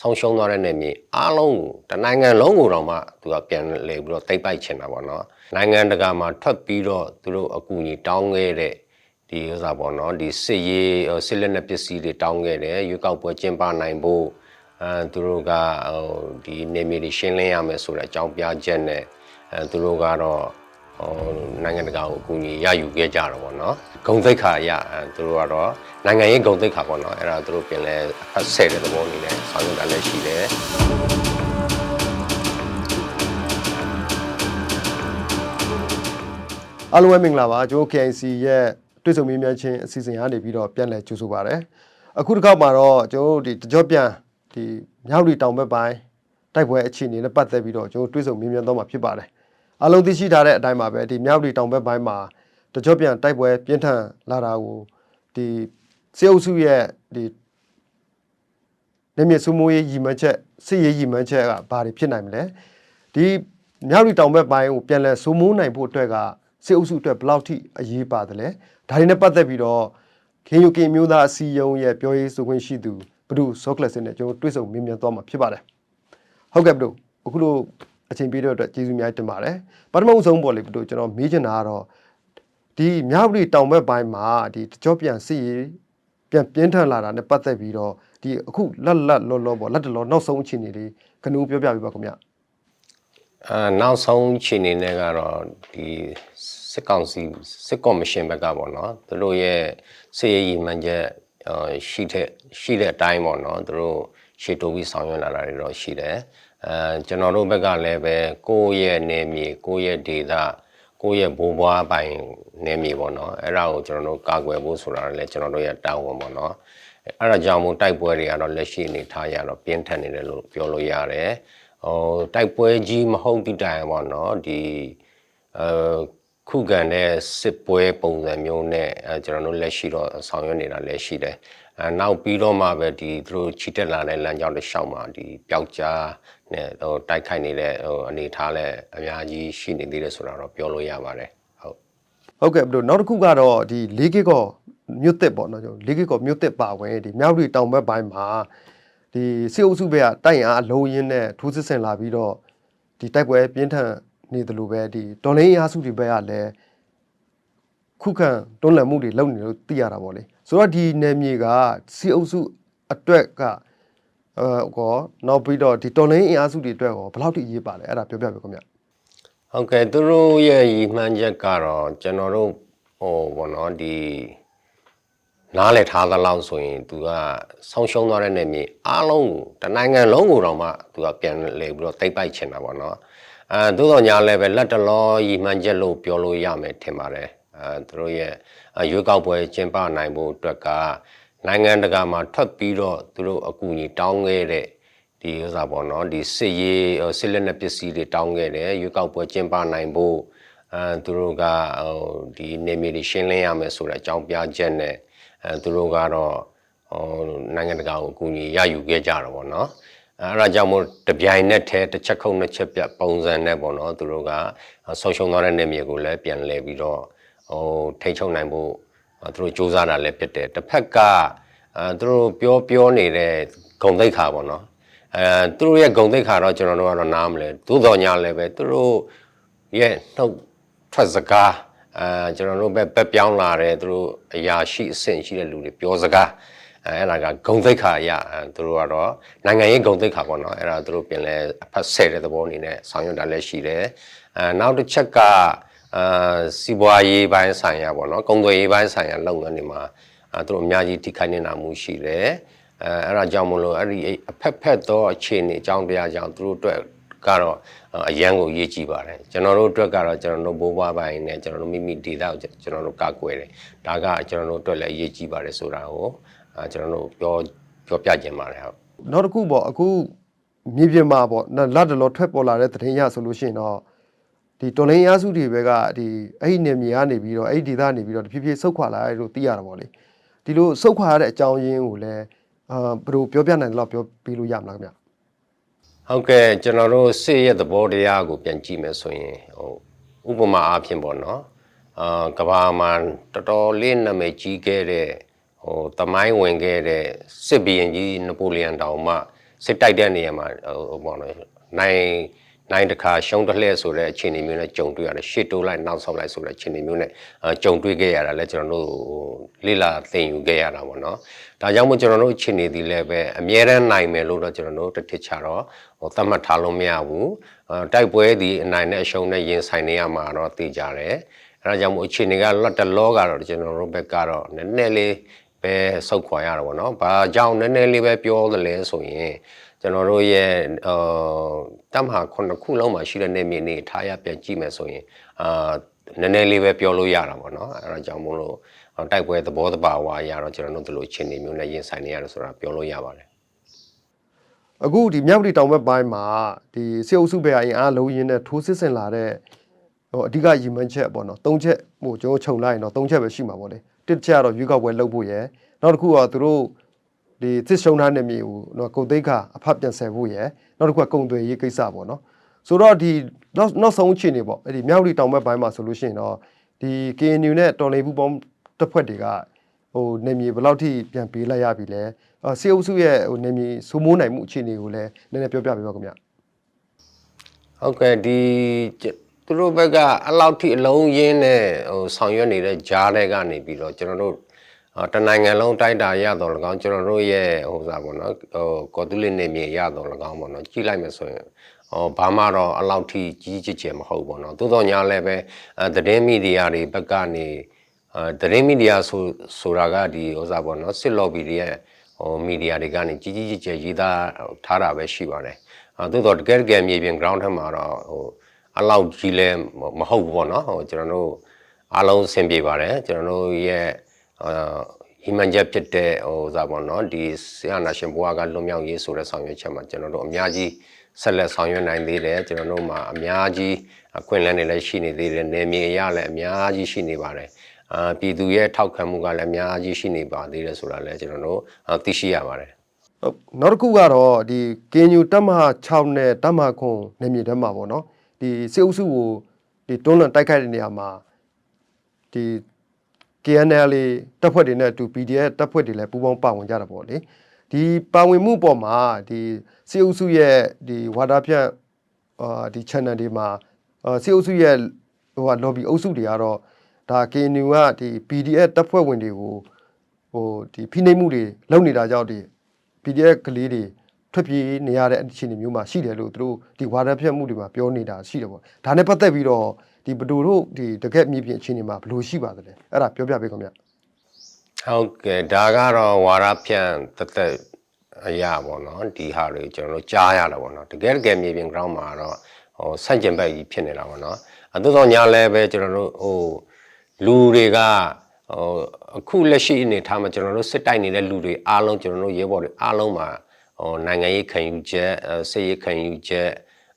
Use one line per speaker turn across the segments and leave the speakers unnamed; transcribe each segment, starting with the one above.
ဆုံးရှုံးသွားတဲ့နေမြေအားလုံးကိုတနိုင်ငံလုံးကိုတော့မှသူကပြန်လဲပြီးတော့တိတ်ပိုက်ချင်တာပေါ့နော်နိုင်ငံတကာမှာထွက်ပြီးတော့သူတို့အကူအညီတောင်းခဲ့တဲ့ဒီဥစ္စာပေါ့နော်ဒီစစ်ရေးဟိုစစ်လက်နက်ပစ္စည်းတွေတောင်းခဲ့တယ်ရွေးကောက်ပွဲကျင်းပနိုင်ဖို့အဲသူတို့ကဟိုဒီနေမြေတွေရှင်းလင်းရမယ်ဆိုတဲ့အကြောင်းပြချက်နဲ့အဲသူတို့ကတော့ ဟိုနိုင်ငံတကာကိုအကူအညီရယူခဲ့ကြတော့ပေါ့နော်ဂုံသိက္ခာရအဲသူတို့ကတော့နိုင်ငံရေးဂုံသိက္ခာပေါ့နော်အဲ့ဒါသူတို့ပြင်လဲအဖက်ဆဲတဲ့သဘောအနေနဲ့ဆောင်ရွက်တာလည်းရှိတယ်
အားလုံးပဲမင်္ဂလာပါကျွန်တော် KIC ရဲ့တွေ့ဆုံမေးမြန်းခြင်းအစီအစဉ်ကနေပြီးတော့ပြန်လည်ကြိုဆိုပါရစေအခုတစ်ခေါက်မှာတော့ကျွန်တော်တို့ဒီတကြောပြန်ဒီမြောက်ရီတောင်ဘက်ပိုင်းတိုက်ပွဲအခြေအနေနဲ့ပတ်သက်ပြီးတော့ကျွန်တော်တွေ့ဆုံမေးမြန်းတော့မှာဖြစ်ပါတယ် အားလုံးသိရှိထားတဲ့အတိုင်းပါပဲဒီမြောက်ရီတောင်ဘက်ပိုင်းမှာတကြောပြန်တိုက်ပွဲပြင်းထန်လာတာကိုဒီစေအုပ်စုရဲ့ဒီနေမြေစုမိုးရေးရည်မှန်းချက်စစ်ရေးရည်မှန်းချက်ကဘာတွေဖြစ်နိုင်မလဲဒီမြောက်ရီတောင်ဘက်ပိုင်းကိုပြန်လည်စုမိုးနိုင်ဖို့အတွက်ကစစ်အုပ်စုအတွက်ဘယ်လောက်ထိအရေးပါတယ်လဲဒါတွေနဲ့ပတ်သက်ပြီးတော့ခင်ယူကင်မျိုးသားအစည်းအရုံးရဲ့ပြောရေးဆိုခွင့်ရှိသူဘဒုဆော့ကလစ်စင်နဲ့ကျွန်တော်တွေ့ဆုံမေးမြန်းသွားမှာဖြစ်ပါတယ်ဟုတ်ကဲ့ဘဒုအခုလို အချိန်ပေးတဲ့အတွက်ကျေးဇူးအများကြီးတင်ပါတယ်ပထမဦးဆုံးပေါ့လေဘဒုကျွန်တော်မေးချင်တာကတော့ဒီမြောက်ရီတောင်ဘက်ပိုင်းမှာဒီတကြောပြန်စစ်ရေးပြန်ပြင်းထန်လာတာနဲ့ပတ်သက်ပြီးတော့ဒီအခုလက်လက်လောလောပေါ့လက်တလောနောက်ဆုံးအခြေအနေလေးခဏဦးပြောပြပေးပါခင်ဗျ
အာနောက်ဆုံးခြေအနေနဲ့ကတော့ဒီစစ်ကောင်စီစစ်ကော်မရှင်ဘက်ကပေါ့နော်သူတို့ရဲ့စစ်ရေးရည်မှန်းချက်အာရှိတဲ့ရှိတဲ့အတိုင်းပေါ့နော်သူတို့ရှေ့တိုးပြီးဆောင်ရွက်လာတာတွေတော့ရှိတယ် အဲကျွန်တော်တို့ဘက်ကလည်းပဲကိုယ့်ရဲ့နေမြေကိုယ့်ရဲ့ဒေသကိုယ့်ရဲ့ဘိုးဘွားပိုင်နေမြေပေါ့နော်အဲ့ဒါကိုကျွန်တော်တို့ကာကွယ်ဖို့ဆိုတာလည်းကျွန်တော်တို့ရဲ့တာဝန်ပေါ့နော်အဲ့ဒါကြောင့်မို့တိုက်ပွဲတွေကတော့လက်ရှိအနေထားရတော့ပြင်းထန်နေတယ်လို့ပြောလို့ရတယ်ဟိုတိုက်ပွဲကြီးမဟုတ်တိတိုင်ပေါ့နော်ဒီအဲခုခံတဲ့စစ်ပွဲပုံစံမျိုးနဲ့အဲကျွန်တော်တို့လက်ရှိတော့ဆောင်ရွက်နေတာလည်းရှိတယ် အဲနောက်ပြီးတော့မှပဲဒီသူတို့ချီတက်လာတဲ့လမ်းကြောင်းတစ်လျှောက်မှာဒီပျောက်ကြားနဲ့ဟိုတိုက်ခိုက်နေတဲ့ဟိုအနေထားလည်းအများကြီးရှိနေသေးတယ်ဆိုတာတော့ပြောလို့ရပါတယ်ဟုတ်
ဟုတ်ကဲ့ဘလို့နောက်တစ်ခုကတော့ဒီလေးကစ်ကောမြို့တစ်ပေါ့နော်ကျွန်တော်လေးကစ်ကောမြို့တစ်ပါဝင်ဒီမြောက်ရီတောင်ဘက်ပိုင်းမှာဒီစစ်အုပ်စုဘက်ကတိုက်ရန်အလုံးရင်းနဲ့ထိုးစစ်ဆင်လာပြီးတော့ဒီတိုက်ပွဲပြင်းထန်နေတယ်လို့ပဲဒီတော်လင်းအားစုတွေဘက်ကလည်းခုခံတွန်းလှန်မှုတွေလုပ်နေလို့သိရတာပေါ့လေ ဆိုတော့ဒီနယ်မြေကစစ်အုပ်စုအတွက်ကအဲကောနောက်ပြီးတော့ဒီတော်လင်းအင်အားစုတွေအတွက်ရောဘယ်လောက်ထိအရေးပါလဲအဲ့ဒါပြောပြပေးခင်ဗျ
ဟုတ်ကဲ့သူတို့ရဲ့ရည်မှန်းချက်ကတော့ကျွန်တော်တို့ဟိုဘောနော်ဒီနားလည်ထားသလောက်ဆိုရင်သူကဆုံးရှုံးသွားတဲ့နေမြေအားလုံးကိုတနိုင်ငံလုံးကိုတော့မှသူကပြန်လဲပြီးတော့တိတ်ပိုက်ချင်တာပေါ့နော်အဲသို့တော်ညာလည်းပဲလက်တလောရည်မှန်းချက်လို့ပြောလို့ရမယ်ထင်ပါတယ် အဲသူတို့ရဲ့ရွေးကောက်ပွဲကျင်းပနိုင်ဖို့အတွက်ကနိုင်ငံတကာမှာထွက်ပြီးတော့သူတို့အကူအညီတောင်းခဲ့တဲ့ဒီဥစ္စာပေါ့နော်ဒီစစ်ရေးဟိုစစ်လက်နက်ပစ္စည်းတွေတောင်းခဲ့တယ်ရွေးကောက်ပွဲကျင်းပနိုင်ဖို့အဲသူတို့ကဟိုဒီနေမြေတွေရှင်းလင်းရမယ်ဆိုတဲ့အကြောင်းပြချက်နဲ့အဲသူတို့ကတော့ဟိုနိုင်ငံတကာကိုအကူအညီရယူခဲ့ကြတော့ပေါ့နော်အဲအဲ့ဒါကြောင့်မို့တပြိုင်နက်တည်းတစ်ချက်ခုတ်နှစ်ချက်ပြတ်ပုံစံနဲ့ပေါ့နော်သူတို့ကဆုံးရှုံးသွားတဲ့နေမြေကိုလည်းပြန်လဲပြီးတော့ ဟိုထိန်းချုပ်နိုင်ဖို့သူတို့စ조사တာလည်းဖြစ်တယ်တစ်ဖက်ကအဲသူတို့ပြောပြောနေတဲ့ဂုံတိတ်ခါပေါ့နော်အဲသူတို့ရဲ့ဂုံတိတ်ခါတော့ကျွန်တော်တို့ကတော့နားမလဲသို့တော်ညာလည်းပဲသူတို့ရဲ့နှုတ်ထွက်စကားအဲကျွန်တော်တို့ပဲပက်ပြောင်းလာတယ်သူတို့အရာရှိအဆင့်ရှိတဲ့လူတွေပြောစကားအဲအဲ့ဒါကဂုံတိတ်ခါရအဲသူတို့ကတော့နိုင်ငံရေးဂုံတိတ်ခါပေါ့နော်အဲ့ဒါသူတို့ပြင်လဲအဖက်ဆဲတဲ့သဘောအနေနဲ့ဆောင်ရွက်တာလည်းရှိတယ်အဲနောက်တစ်ချက်က အာစီးပွားရေးပိုင်းဆိုင်ရာပေါ့နော်ကုန်သွယ်ရေးပိုင်းဆိုင်ရာလုပ်ငန်းတွေမှာအဲသူတို့အများကြီးထိခိုက်နေတာမှုရှိတယ်အဲအဲ့ဒါကြောင့်မလို့အဲ့ဒီအဖက်ဖက်သောအခြေအနေအကြောင်းတရားကြောင့်သူတို့အတွက်ကတော့အရန်ကိုရေးကြည့်ပါတယ်ကျွန်တော်တို့အတွက်ကတော့ကျွန်တော်တို့ဘိုးဘွားပိုင်းနဲ့ကျွန်တော်တို့မိမိဒေတာကိုကျွန်တော်တို့ကာကွယ်တယ်ဒါကကျွန်တော်တို့အတွက်လည်းရေးကြည့်ပါတယ်ဆိုတာကိုအဲကျွန်တော်တို့ပြောပြောပြခြင်းပါတယ်ဟုတ်
နောက်တစ်ခုပေါ့အခုမြေပြင်မှာပေါ့နော်လက်တလောထွက်ပေါ်လာတဲ့သတင်းရဆိုလို့ရှိရင်တော့ ဒီတော်လိုင်းရစုတွေဘက်ကဒီအဲ့ဒီနေမြေကနေပြီးတော့အဲ့ဒီဒေသကနေပြီးတော့တဖြည်းဖြည်းဆုတ်ခွာလာရလို့သိရတာပေါ့လေဒီလိုဆုတ်ခွာရတဲ့အကြောင်းရင်းကိုလည်းအာဘယ်လိုပြောပြနိုင်တယ်လို့ပြောပြလို့ရမလားခင်ဗျ
ဟုတ်ကဲ့ကျွန်တော်တို့စိတ်ရဲ့သဘောတရားကိုပြန်ကြည့်မယ်ဆိုရင်ဟိုဥပမာအားဖြင့်ပေါ့နော်အာကဘာမှာတော်တော်လေးနာမည်ကြီးခဲ့တဲ့ဟိုတမိုင်းဝင်ခဲ့တဲ့စစ်ဘီရင်ကြီးနပိုလီယန်တောင်မှစစ်တိုက်တဲ့နေရာမှာဟိုပေါ့နော်နိုင် နိုင်တစ်ခါရှုံးတစ်လှည့်ဆိုတဲ့အခြေအနေမျိုးနဲ့ကြုံတွေ့ရတယ်ရှစ်တိုးလိုက်နောက်ဆောက်လိုက်ဆိုတဲ့အခြေအနေမျိုးနဲ့အဲကြုံတွေ့ခဲ့ရတာလဲကျွန်တော်တို့ဟိုလိလာသင်ယူခဲ့ရတာပေါ့နော်ဒါကြောင့်မို့ကျွန်တော်တို့အခြေအနေဒီလည်းပဲအမြဲတမ်းနိုင်မယ်လို့တော့ကျွန်တော်တို့တစ်ထစ်ချတော့ဟိုသတ်မှတ်ထားလို့မရဘူးအဲတိုက်ပွဲဒီအနိုင်နဲ့အရှုံးနဲ့ရင်ဆိုင်နေရမှာတော့သိကြတယ်အဲဒါကြောင့်မို့အခြေအနေကလော့တလောကတော့ကျွန်တော်တို့ဘက်ကတော့နည်းနည်းလေးပဲဆုတ်ခွာရတာပေါ့နော်။ဘာကြောင့်နည်းနည်းလေးပဲပြောသလဲဆိုရင် ကျွန်တော်တို့ရဲ့အာတမဟာခုနှစ်ခုလုံးမှာရှိတဲ့နေမြေနေထားရပြန်ကြည့်မယ်ဆိုရင်အာနည်းနည်းလေးပဲပြောလို့ရတာပေါ့နော်။အဲဒါကြောင့်မို့လို့တိုက်ပွဲသဘောတဘာဝအရတော့ကျွန်တော်တို့ဒီလိုအခြေအနေမျိုးနဲ့ရင်ဆိုင်နေရတယ်ဆိုတာပြောလို့ရပါတယ်။
အခုဒီမြောက်ပြည်တောင်ဘက်ပိုင်းမှာဒီစေအုပ်စုဘက်အရင်အားလုံးရင်းနဲ့ထိုးစစ်ဆင်လာတဲ့ဟိုအဓိကရည်မှန်းချက်ပေါ့နော်၃ချက်ဟိုကျွန်တော်ခြုံလိုက်ရင်တော့၃ချက်ပဲရှိမှာပေါ့လေတစ်ချက်ကတော့ရွေးကောက်ပွဲလုပ်ဖို့ရယ်နောက်တစ်ခုကသူတို့ ဒီစစ်ရှုံးထားတဲ့မြေကိုနော်ကုန်သိက္ခာအဖတ်ပြန်ဆယ်ဖို့ရယ်နောက်တစ်ခုကကုန်သွယ်ရေးကိစ္စပေါ့နော်ဆိုတော့ဒီနောက်နောက်ဆုံးအခြေအနေပေါ့အဲ့ဒီမြောက်ပြည်တောင်ဘက်ပိုင်းမှာဆိုလို့ရှိရင်တော့ဒီ KNU နဲ့တော်လေးဘူးပေါင်းတစ်ဖွဲ့တွေကဟိုနေမြေဘယ်လောက်ထိပြန်ပေးလိုက်ရပြီလဲအော်စေအုပ်စုရဲ့ဟိုနေမြေစိုးမိုးနိုင်မှုအခြေအနေကိုလည်းနည်းနည်းပြောပြပေးပါခင်ဗျ
ဟုတ်ကဲ့ဒီကျသူတို့ဘက်ကအလောက်ထိအလုံးရင်းနဲ့ဟိုဆောင်ရွက်နေတဲ့ဂျားတွေကနေပြီးတော့ကျွန်တော်တို့အာ တနိုင်ငံလုံးတိုက်တာရတော့၎င်းကျွန်တော်တို့ရဲ့ဟိုစားပေါ့နော်ဟိုကော်တူလစ်နေမြေရတော့၎င်းပေါ့နော်ကြည့်လိုက်မယ်ဆိုရင်ဟောဘာမှတော့အလောက်ထိကြီးကြီးကျယ်မဟုတ်ပေါ့နော်သို့တော်ညာလည်းပဲအဲသတင်းမီဒီယာတွေဘက်ကနေအဲသတင်းမီဒီယာဆိုဆိုတာကဒီဟိုစားပေါ့နော်စစ်လော်ဘီတွေရဲ့ဟိုမီဒီယာတွေကနေကြီးကြီးကျယ်ကျယ်ရေးသားထားတာပဲရှိပါတယ်အဲသို့တော့တကယ်တကယ်မြေပြင် ground ထက်မှာတော့ဟိုအလောက်ကြီးလဲမဟုတ်ဘူးပေါ့နော်ဟိုကျွန်တော်တို့အားလုံးအဆင်ပြေပါတယ်ကျွန်တော်တို့ရဲ့အာ ဟီမန်ချက်ဖြစ်တဲ့ဟိုစားပေါ့နော်ဒီဆီယနာရှင်ဘွားကလွန်မြောက်ရေးဆိုတဲ့ဆောင်ရွက်ချက်မှာကျွန်တော်တို့အများကြီးဆက်လက်ဆောင်ရွက်နိုင်သေးတယ်ကျွန်တော်တို့မှာအများကြီးအခွင့်အလမ်းတွေလည်းရှိနေသေးတယ်နေမြေအရလည်းအများကြီးရှိနေပါတယ်အာပြည်သူရဲ့ထောက်ခံမှုကလည်းအများကြီးရှိနေပါသေးတယ်ဆိုတာလည်းကျွန်တော်တို့အာသိရှိရပါတယ်
ဟုတ်နောက်တစ်ခုကတော့ဒီကင်ညူတက်မဟာ6နဲ့တက်မဟာခွန်နေမြေထဲမှာပေါ့နော်ဒီစေအုပ်စုကိုဒီတွန်းလှန်တိုက်ခိုက်တဲ့နေရာမှာဒီ KNL တပ်ဖွဲ့တွေနဲ့အတူ PDF တပ်ဖွဲ့တွေလည်းပူးပေါင်းပါဝင်ကြတာပေါ့လေဒီပါဝင်မှုပေါ်မှာဒီစေအုပ်စုရဲ့ဒီဝါဒဖြန့်အာဒီ channel တွေမှာအာစေအုပ်စုရဲ့ဟိုက lobby အုပ်စုတွေကတော့ဒါ KNU ကဒီ PDF တပ်ဖွဲ့ဝင်တွေကိုဟိုဒီဖိနှိပ်မှုတွေလုပ်နေတာကြောင့်ဒီ PDF ကလေးတွေထွက်ပြေးနေရတဲ့အခြေအနေမျိုးမှာရှိတယ်လို့သူတို့ဒီဝါဒဖြတ်မှုတွေမှာပြောနေတာရှိတယ်ပေါ့ဒါနဲ့ပတ်သက်ပြီးတော့ ဒီဘဒူတို့ဒီတကက်မြေပြင်အခြေအနေမှာဘယ်လိုရှိပါသလဲအဲ့ဒါပြောပြပေးခင်ဗျ
ဟုတ်ကဲ့ဒါကတော့ဝါရဖြန့်တသက်အရာပေါ့နော်ဒီဟာတွေကျွန်တော်တို့ကြားရတာပေါ့နော်တကယ်တကယ်မြေပြင် ground မှာတော့ဟိုဆန့်ကျင်ဘက်ကြီးဖြစ်နေတာပေါ့နော်အသို့သောညာလည်းပဲကျွန်တော်တို့ဟိုလူတွေကဟိုအခုလက်ရှိအနေထားမှာကျွန်တော်တို့စစ်တိုက်နေတဲ့လူတွေအားလုံးကျွန်တော်တို့ရဲဘော်တွေအားလုံးမှာဟိုနိုင်ငံရေးခံယူချက်အဲစစ်ရေးခံယူချက်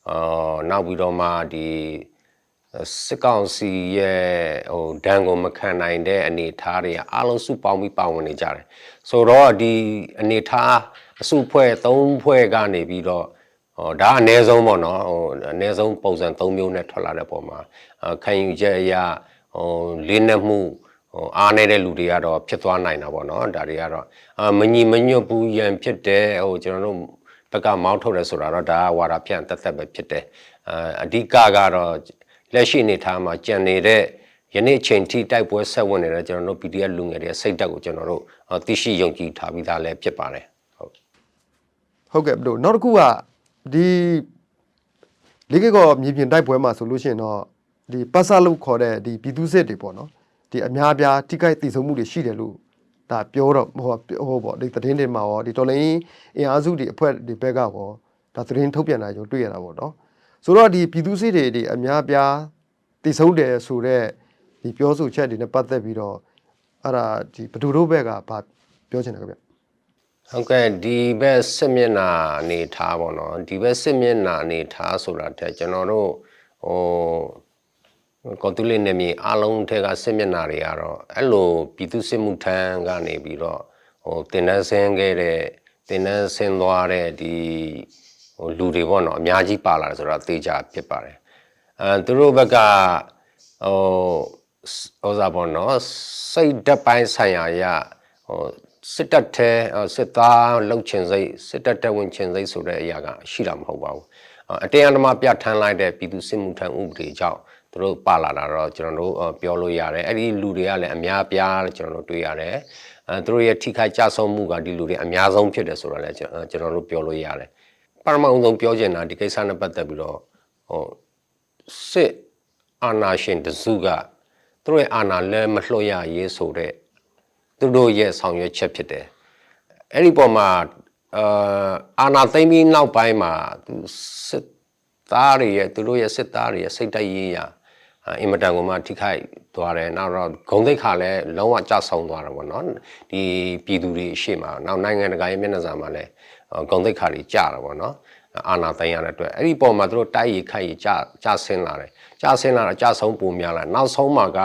အော်နောက်ပြီးတော့မှဒီ စစ်ကောင်စီရဲ့ဟိုဒဏ်ကိုမခံနိုင်တဲ့အနေအထားတွေအားလုံးစုပေါင်းပြီးပါဝင်နေကြတယ်ဆိုတော့ဒီအနေအထားအစုဖွဲ့၃ဖွဲ့ကနေပြီးတော့ဟောဒါအ ਨੇ ဆုံးပေါ့နော်ဟိုအ ਨੇ ဆုံးပုံစံ၃မျိုးနဲ့ထွက်လာတဲ့ပုံမှာအခံယူချက်အရာဟိုလေးနက်မှုဟိုအားနေတဲ့လူတွေကတော့ဖြစ်သွားနိုင်တာပေါ့နော်ဒါတွေကတော့အမညီမညွတ်ဘူးရန်ဖြစ်တဲ့ဟိုကျွန်တော်တို့ဘက်ကမောင်းထုတ်တယ်ဆိုတာတော့ဒါကဝါဒဖြန့်တက်တက်ပဲဖြစ်တယ်အာအဓိကကတော့ လက်ရှိအနေထားမှာကြံနေတဲ့ယနေ့အချိန်ထိတိုက်ပွဲဆက်ဝင်နေတဲ့ကျွန်တော်တို့ PDF လူငယ်တွေရဲ့စိတ်ဓာတ်ကိုကျွန်တော်တို့အာသိရှိယုံကြည်ထားပြီးသားလည်းဖြစ်ပါတယ်ဟုတ်
ဟုတ်ကဲ့ဘလို့နောက်တစ်ခုကဒီလေးကေကောမြေပြင်တိုက်ပွဲမှာဆိုလို့ရှိရင်တော့ဒီပတ်စလို့ခေါ်တဲ့ဒီပြည်သူစစ်တွေပေါ့နော်ဒီအများအပြားထိခိုက်တည်ဆုံမှုတွေရှိတယ်လို့ဒါပြောတော့ဟိုဟိုပေါ့ဒီသတင်းတွေမှာရောဒီတော်လိုင်းအင်အားစုတွေအဖွဲ့ဒီဘက်ကရောဒါသတင်းထုတ်ပြန်တာကျွန်တော်တွေ့ရတာပေါ့နော် ဆိုတော့ဒီပြည်သူစစ်တွေဒီအများအပြားတည်ဆုံတယ်ဆိုတော့ဒီပြောဆိုချက်တွေနဲ့ပတ်သက်ပြီးတော့အဲ့ဒါဒီဘယ်သူတို့ဘက်ကဘာပြောချင်တယ်ခင်ဗျ
ဟုတ်ကဲ့ဒီဘက်စစ်မျက်နှာအနေထားပေါ့နော်ဒီဘက်စစ်မျက်နှာအနေထားဆိုတာတဲ့ကျွန်တော်တို့ဟိုကော်တူလင်းနေမြေအားလုံးထဲကစစ်မျက်နှာတွေကတော့အဲ့လိုပြည်သူစစ်မှုထမ်းကနေပြီးတော့ဟိုတင်တန်းဆင်းခဲ့တဲ့တင်တန်းဆင်းသွားတဲ့ဒီ ဟိုလူတွေပေါ့နော်အများကြီးပါလာတယ်ဆိုတော့အသေးချာဖြစ်ပါတယ်အဲသူတို့ဘက်ကဟိုဟိုစားပေါ့နော်စိတ်ဓာတ်ပိုင်းဆိုင်ရာရဟိုစစ်တပ်ထဲအော်စစ်သားလှုပ်ချင်စိတ်စစ်တပ်တက်ဝင်ချင်စိတ်ဆိုတဲ့အရာကရှိတာမဟုတ်ပါဘူးအော်အတရားဓမ္မပြဋ္ဌာန်းလိုက်တဲ့ပြည်သူစစ်မှုထမ်းဥပဒေကြောင့်သူတို့ပါလာတာတော့ကျွန်တော်တို့အော်ပြောလို့ရတယ်အဲ့ဒီလူတွေကလည်းအများအပြားကျွန်တော်တို့တွေ့ရတယ်အဲသူတို့ရဲ့ထိခိုက်ကြဆုံးမှုကဒီလူတွေအများဆုံးဖြစ်တယ်ဆိုတာလည်းကျွန်တော်ကျွန်တော်တို့ပြောလို့ရတယ် ပထမအဆုံးပြောချင်တာဒီကိစ္စနဲ့ပတ်သက်ပြီးတော့ဟိုစစ်အာဏာရှင်တစုကသူတို့ရဲ့အာဏာလဲမလွှတ်ရရေးဆိုတဲ့သူတို့ရဲ့ဆောင်ရွက်ချက်ဖြစ်တယ်အဲ့ဒီပေါ်မှာအာအာဏာသိမ်းပြီးနောက်ပိုင်းမှာသူစစ်သားတွေရဲ့သူတို့ရဲ့စစ်သားတွေရဲ့စိတ်တိုက်ရေးရာ အာအင်မတန်ကိုမှထိခိုက်သွားတယ်နောက်တော့ဂုံတိတ်ခါလည်းလုံးဝကြဆုံသွားတယ်ပေါ့နော်ဒီပြည်သူတွေအရှိမနောက်နိုင်ငံတကာရဲ့မျက်နှာစာမှာလည်းအာဂုံတိတ်ခါတွေကြတာပေါ့နော်အာနာသိမ်းရတဲ့အတွက်အဲ့ဒီပုံမှာသူတို့တိုက်ရီခိုက်ရီကြကြဆင်းလာတယ်ကြဆင်းလာတော့ကြဆုံးပုံများလာနောက်ဆုံးမှာက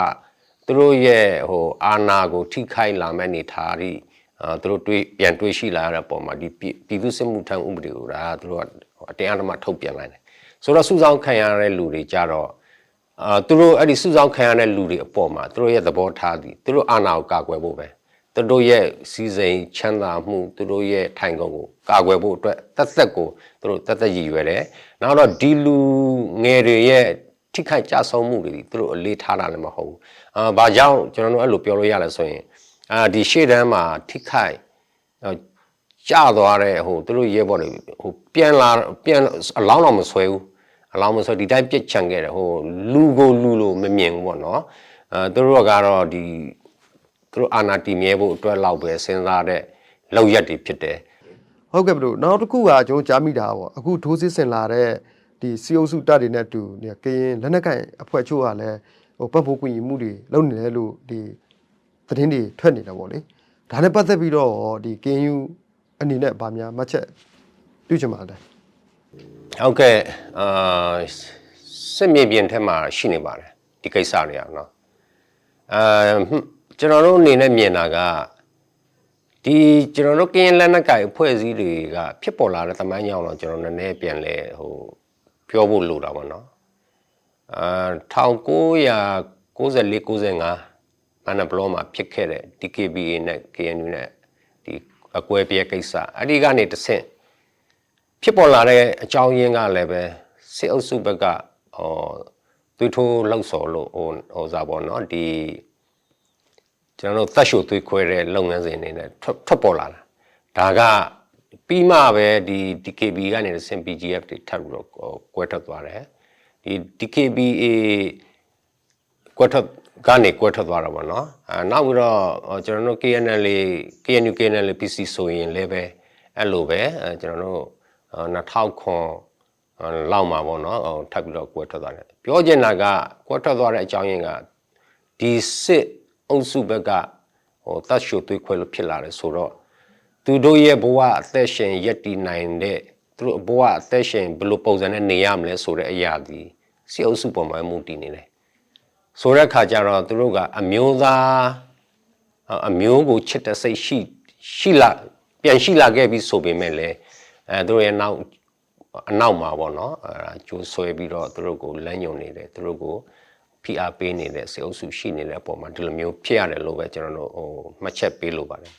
သူတို့ရဲ့ဟိုအာနာကိုထိခိုက်လာမဲ့နေထားရီအာသူတို့တွေးပြန်တွေးရှိလာရတဲ့ပုံမှာဒီပြည်ပြည်သူစစ်မှုထမ်းဥပဒေကိုဒါကသူတို့ကအတရားဓမ္မထုတ်ပြန်လိုက်တယ်ဆိုတော့စုဆောင်ခံရတဲ့လူတွေကြတော့ အာသူတို့အဲ့ဒီစုဆောင်ခံရတဲ့လူတွေအပေါ်မှာသူတို့ရဲ့သဘောထားသည်သူတို့အာနာကိုကာကွယ်ဖို့ပဲသူတို့ရဲ့စီစိန်ချမ်းသာမှုသူတို့ရဲ့ထိုင်ကုန်ကိုကာကွယ်ဖို့အတွက်တက်သက်ကိုသူတို့တက်သက်ရည်ရွယ်တယ်။နောက်တော့ဒီလူငယ်တွေရဲ့ထိခိုက်ကြဆုံးမှုတွေသူတို့အလေးထားတာလည်းမဟုတ်ဘူး။အာဘာကြောင့်ကျွန်တော်တို့အဲ့လိုပြောလို့ရလဲဆိုရင်အာဒီရှေ့တန်းမှာထိခိုက်ကြသွားတဲ့ဟိုသူတို့ရဲဘော်တွေဟိုပြန်လာပြန်အလောင်းတော့မဆွဲဘူး။ အလောင်းမဆွဲဒီတိုင်းပြစ်ချန်ခဲ့တယ်ဟိုလူကိုလူလိုမမြင်ဘူးပေါ့နော်။အဲသူတို့ကတော့ဒီသူတို့အာဏာတည်မြဲဖို့အတွက်လောက်ပဲစဉ်းစားတဲ့လောက်ရက်တွေဖြစ်တယ်
ဟုတ်ကဲ့ဘလို့နောက်တစ်ခုကကျွန်တော်ကြားမိတာပေါ့အခုဒိုးစစ်ဆင်လာတဲ့ဒီစီအုပ်စုတပ်တွေနဲ့အတူဒီကရင်လက်နက်ကိုင်အဖွဲ့ချို့ကလည်းဟိုပတ်ဖို့ကွင်မှုတွေလုပ်နေတယ်လို့ဒီသတင်းတွေထွက်နေတာပေါ့လေဒါနဲ့ပတ်သက်ပြီးတော့ဒီ KNU အနေနဲ့ဗာများမှတ်ချက်ပြုချင်ပါတယ်
ဟုတ်ကဲ့အာစစ်မြေပြင်ထဲမှာရှိနေပါတယ်ဒီကိစ္စတွေကနော်အာဟွန်းကျွန်တော်တို့အနေနဲ့မြင်တာကဒီကျွန်တော်တို့ကရင်လက်နက်ကိုင်အဖွဲ့အစည်းတွေကဖြစ်ပေါ်လာတဲ့သမိုင်းကြောင်းတော့ကျွန်တော်နည်းနည်းပြန်လဲဟိုပြောဖို့လိုတာပေါ့နော်အာ1994 95မနဘလောမှာဖြစ်ခဲ့တဲ့ DKBA နဲ့ KNU နဲ့ဒီအကွဲပြဲကိစ္စအဲ့ဒီကနေတစ်ဆင့် ဖြစ်ပေါ်လာတဲ့အကြောင်းရင်းကလည်းပဲစစ်အုပ်စုဘက်ကဟောသွေးထိုးလှုပ်ဆော်လို့ဟိုဟိုစားပေါ့နော်ဒီကျွန်တော်တို့သက်ရှိုသွေးခွဲတဲ့လုပ်ငန်းစဉ်အနေနဲ့ထွက်ထွက်ပေါ်လာတာဒါကပြီးမှပဲဒီ DKB ကနေစင် PGF တွေထပ်ပြီးတော့ကွဲထွက်သွားတယ်ဒီ DKBA ကွက်ထွက်ကနေကွက်ထွက်သွားတာပေါ့နော်အဲနောက်ပြီးတော့ဟိုကျွန်တော်တို့ KNL KNU KNL PC ဆိုရင်လည်းပဲအဲ့လိုပဲအဲကျွန်တော်တို့ 2000ခွန်လောက်မှာပေါ့နော်ဟိုထပ်ပြီးတော့ကွက်ထွက်သွားတယ်ပြောချင်တာကကွက်ထွက်သွားတဲ့အကြောင်းရင်းကဒီစစ်အုပ်စုဘက်ကဟိုတတ်ရှိုသွေးခွဲလို့ဖြစ်လာတယ်ဆိုတော့သူတို့ရဲ့ဘဝအသက်ရှင်ရက်တည်နိုင်တဲ့သူတို့ဘဝအသက်ရှင်ဘယ်လိုပုံစံနဲ့နေရမလဲဆိုတဲ့အရာဒီစစ်အုပ်စုပေါ်မှာမူတည်နေတယ်ဆိုတဲ့ခါကျတော့သူတို့ကအမျိုးသားအမျိုးကိုချစ်တဲ့စိတ်ရှိရှိလာပြန်ရှိလာခဲ့ပြီဆိုပေမဲ့လည်း အဲသူတို့ရဲ့နောက်အနောက်မှာပေါ့နော်အဲဒါကျိုးဆွဲပြီးတော့သူတို့ကိုလမ်းညွန်နေတယ်သူတို့ကိုဖိအားပေးနေတဲ့စေအုပ်စုရှိနေတဲ့အပေါ်မှာဒီလိုမျိုးဖြစ်ရတယ်လို့ပဲကျွန်တော်တို့ဟိုမှတ်ချက်ပေးလိုပါတယ်